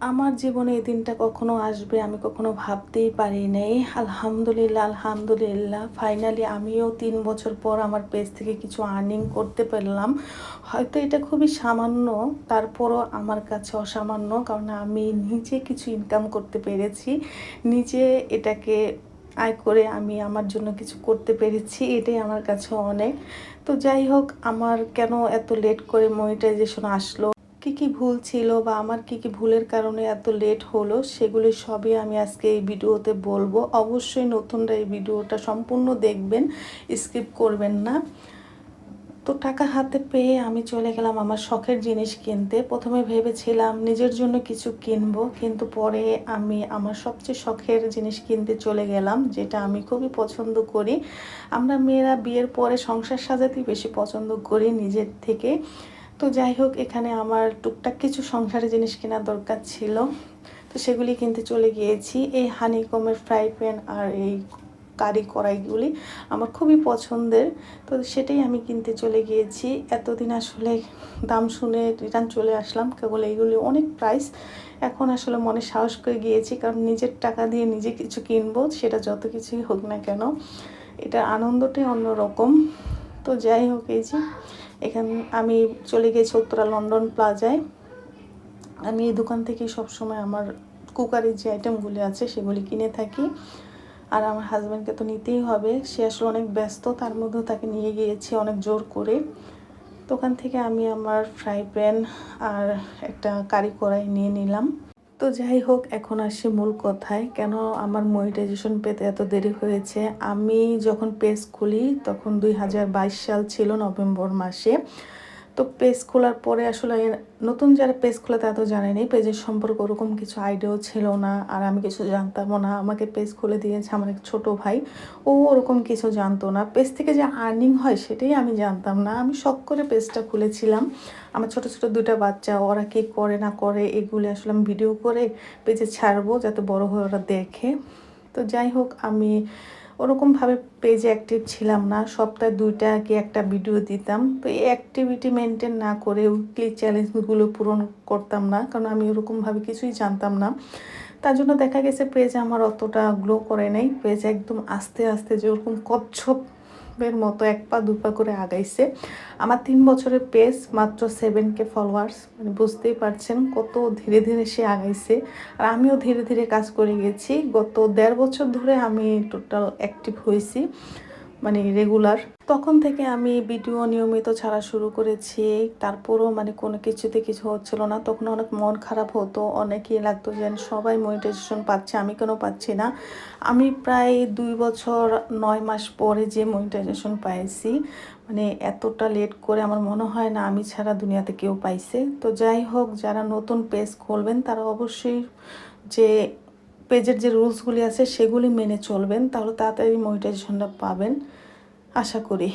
আমার জীবনে এই দিনটা কখনো আসবে আমি কখনো ভাবতেই পারি নাই। আলহামদুলিল্লাহ আলহামদুলিল্লাহ। ফাইনালি আমিও তিন বছর পর আমার পেজ থেকে কিছু আর্নিং করতে পারলাম হয়তো এটা খুবই সামান্য, তারপরও আমার কাছে অসামান্য, কারণ আমি নিজে কিছু ইনকাম করতে পেরেছি। নিজে এটাকে আয় করে আমি আমার জন্য কিছু করতে পেরেছি, এটাই আমার কাছে অনেক। তো যাই হোক, আমার কেন এত লেট করে মনিটাইজেশন আসলো? কি কি ভুল ছিল বা আমার কি কি ভুলের কারণে এত লেট হলো, সেগুলি সবই আমি আজকে এই ভিডিওতে বলব। অবশ্যই নতুনরা এই ভিডিওটা সম্পূর্ণ দেখবেন স্কিপ করবেন না। তো টাকা হাতে পেয়ে আমি চলে গেলাম আমার শখের জিনিস কিনতে। প্রথমে ভেবেছিলাম নিজের জন্য কিছু কিনবো, কিন্তু পরে আমি আমার সবচেয়ে শখের জিনিস কিনতে চলে গেলাম, যেটা আমি খুবই পছন্দ করি। আমরা মেয়েরা বিয়ের পরে সংসার সাজাতেই বেশি পছন্দ করি নিজের থেকে। তো যাই হোক, এখানে আমার টুকটাক কিছু সংসারের জিনিস কেনার দরকার ছিল। তো সেগুলি কিনতে চলে গিয়েছি। এই হানিকমের ফ্রাই প্যান আর এই কারি কড়াইগুলি আমার খুবই পছন্দের। তো সেটাই আমি কিনতে চলে গিয়েছি। এতদিন আসলে দাম শুনে রিটার্ন চলে আসলাম। কেবল এইগুলি অনেক প্রাইস এখন আসলে মনে সাহস করে গিয়েছি, কারণ নিজের টাকা দিয়ে নিজে কিছু কিনবো, সেটা যত কিছুই হোক না কেন, এটা আনন্দটাই অন্যরকম। তো যাই হোক, এই যে এখান, আমি চলে গেছি উত্তরা লন্ডন প্লাজায়। আমি এই দোকান থেকেই সবসময় আমার কুকারের যে আইটেমগুলি আছে, সেগুলি কিনে থাকি। আর আমার হাজব্যান্ডকে তো নিতেই হবে। সে আসলে অনেক ব্যস্ত, তার মধ্যেও তাকে নিয়ে গিয়েছি অনেক জোর করে। দোকান থেকে আমি আমার ফ্রাই প্যান আর একটা কারি কড়াই নিয়ে নিলাম। তো যাই হোক, এখন আসি মূল কথায়। কেন আমার মনিটাইজেশন পেতে এত দেরি হয়েছে? আমি যখন পেজ খুলি তখন দুই হাজার বাইশ সাল ছিল নভেম্বর মাসে। তো পেজ খোলার পরে আসলে নতুন যারা পেজ খোলা তারা তো জানেনি পেজের সম্পর্কে ওরকম কিছু আইডিয়াও ছিল না, আর আমি কিছু জানতামও না। আমাকে পেজ খুলে দিয়েছে আমার এক ছোটো ভাই, ও ওরকম কিছু জানতো না। পেজ থেকে যে আর্নিং হয় সেটাই আমি জানতাম না। আমি শখ করে পেজটা খুলেছিলাম। আমার ছোট ছোটো দুটা বাচ্চা, ওরা কি করে না করে এগুলি আসলে আমি ভিডিও করে পেজে ছাড়বো যাতে বড় হয়ে ওরা দেখে। তো যাই হোক, আমি ওরকমভাবে পেজে অ্যাক্টিভ ছিলাম না। সপ্তাহে দুইটা কি একটা ভিডিও দিতাম। তো এই অ্যাক্টিভিটি মেনটেন না করে উইকলি চ্যালেঞ্জগুলো পূরণ করতাম না, কারণ আমি ওরকমভাবে কিছুই জানতাম না। তার জন্য দেখা গেছে পেজ আমার অতটা গ্লো করে নেই। পেজ একদম আস্তে আস্তে যেরকম কচ্ছপ এর মতো এক পা দু পা করে আগাইছে। আমার তিন বছরের পেজ মাত্র সেভেন কে ফলোয়ার্স মানে বুঝতেই পারছেন কত ধীরে ধীরে সে আগাইছে। আর আমিও ধীরে ধীরে কাজ করে গেছি। গত দেড় বছর ধরে আমি টোটাল অ্যাক্টিভ হয়েছি। মানে রেগুলার তখন থেকে আমি ভিডিও নিয়মিত ছাড়া শুরু করেছি। তারপরও মানে কোনো কিছুতে কিছু হচ্ছিল না। তখন অনেক মন খারাপ হতো, অনেকেই লাগতো যে সবাই মনিটাইজেশন পাচ্ছে, আমি কেন পাচ্ছি না? আমি প্রায় দুই বছর, নয় মাস পরে যে মনিটাইজেশন পাইছি মানে এতটা লেট করে আমার মনে হয় না আমি ছাড়া দুনিয়াতে কেউ পাইছে। তো যাই হোক, যারা নতুন পেজ খুলবেন, তারা অবশ্যই যে পেজের যে রুলসগুলি আছে সেগুলি মেনে চলবেন তাহলে তাড়াতাড়ি মনিটাইজেশনটা পাবেন। আশা করি।